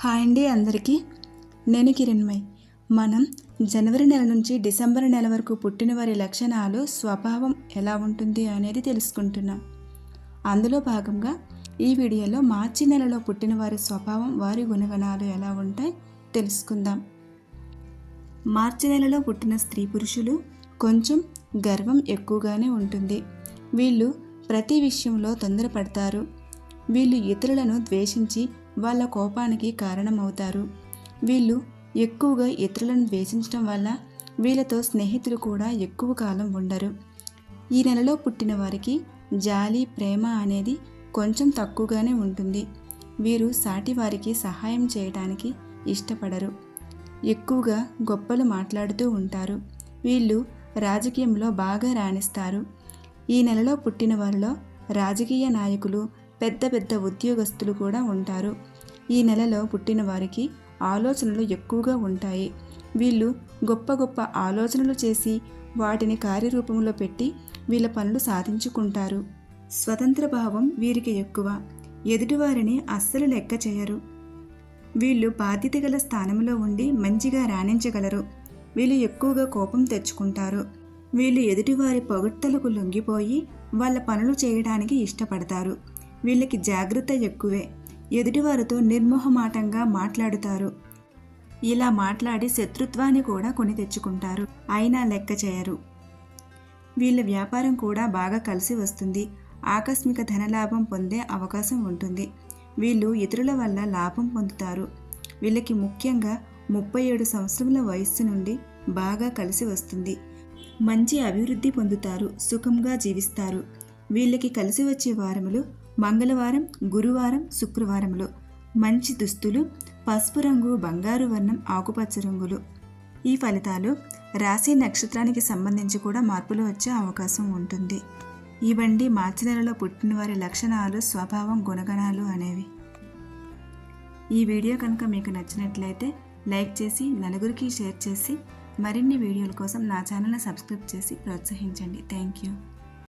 Hi అండి అందరికీ. నేను కిరణ్మయ్. మనం జనవరి నెల నుంచి డిసెంబర్ నెల వరకు పుట్టిన వారి లక్షణాలు స్వభావం ఎలా ఉంటుంది అనేది తెలుసుకుంటున్నాం. అందులో భాగంగా ఈ వీడియోలో మార్చి నెలలో పుట్టిన వారి స్వభావం వారి గుణగణాలు ఎలా ఉంటాయి తెలుసుకుందాం. మార్చి నెలలో పుట్టిన స్త్రీ పురుషులు కొంచెం గర్వం ఎక్కువగానే ఉంటుంది. వీళ్ళు ప్రతి విషయంలో తొందరపడతారు. వీళ్ళు ఇతరులను ద్వేషించి వాళ్ళ కోపానికి కారణమవుతారు. వీళ్ళు ఎక్కువగా ఇతరులను ద్వేషించడం వల్ల వీళ్ళతో స్నేహితులు కూడా ఎక్కువ కాలం ఉండరు. ఈ నెలలో పుట్టిన వారికి జాలి ప్రేమ అనేది కొంచెం తక్కువగానే ఉంటుంది. వీరు సాటి వారికి సహాయం చేయడానికి ఇష్టపడరు. ఎక్కువగా గొప్పలు మాట్లాడుతూ ఉంటారు. వీళ్ళు రాజకీయంలో బాగా రాణిస్తారు. ఈ నెలలో పుట్టిన వారిలో రాజకీయ నాయకులు పెద్ద పెద్ద ఉద్యోగస్తులు కూడా ఉంటారు. ఈ నెలలో పుట్టిన వారికి ఆలోచనలు ఎక్కువగా ఉంటాయి. వీళ్ళు గొప్ప గొప్ప ఆలోచనలు చేసి వాటిని కార్యరూపంలో పెట్టి వీళ్ళ పనులు సాధించుకుంటారు. స్వతంత్ర భావం వీరికి ఎక్కువ. ఎదుటివారిని అస్సలు లెక్క చేయరు. వీళ్ళు బాధ్యత గల స్థానంలో ఉండి మంచిగా రాణించగలరు. వీళ్ళు ఎక్కువగా కోపం తెచ్చుకుంటారు. వీళ్ళు ఎదుటివారి పొగడ్తలకు లొంగిపోయి వాళ్ళ పనులు చేయడానికి ఇష్టపడతారు. వీళ్ళకి జాగ్రత్త ఎక్కువే. ఎదుటివారితో నిర్మోహమాటంగా మాట్లాడుతారు. ఇలా మాట్లాడి శత్రుత్వాన్ని కూడా కొని తెచ్చుకుంటారు. అయినా లెక్క చేయరు. వీళ్ళ వ్యాపారం కూడా బాగా కలిసి వస్తుంది. ఆకస్మిక ధనలాభం పొందే అవకాశం ఉంటుంది. వీళ్ళు ఇతరుల వల్ల లాభం పొందుతారు. వీళ్ళకి ముఖ్యంగా ముప్పై ఏడు సంవత్సరముల వయస్సు నుండి బాగా కలిసి వస్తుంది. మంచి అభివృద్ధి పొందుతారు. సుఖంగా జీవిస్తారు. వీళ్ళకి కలిసి వచ్చే వారములు మంగళవారం గురువారం శుక్రవారంలో మంచి దుస్తులు పసుపు రంగు బంగారు వర్ణం ఆకుపచ్చ రంగులు. ఈ ఫలితాలు రాశి నక్షత్రానికి సంబంధించి కూడా మార్పులు వచ్చే అవకాశం ఉంటుంది. ఇవండి మార్చి నెలలో పుట్టిన వారి లక్షణాలు స్వభావం గుణగణాలు అనేవి. ఈ వీడియో కనుక మీకు నచ్చినట్లయితే లైక్ చేసి నలుగురికి షేర్ చేసి మరిన్ని వీడియోల కోసం నా ఛానల్ని సబ్స్క్రైబ్ చేసి ప్రోత్సహించండి. Thank you.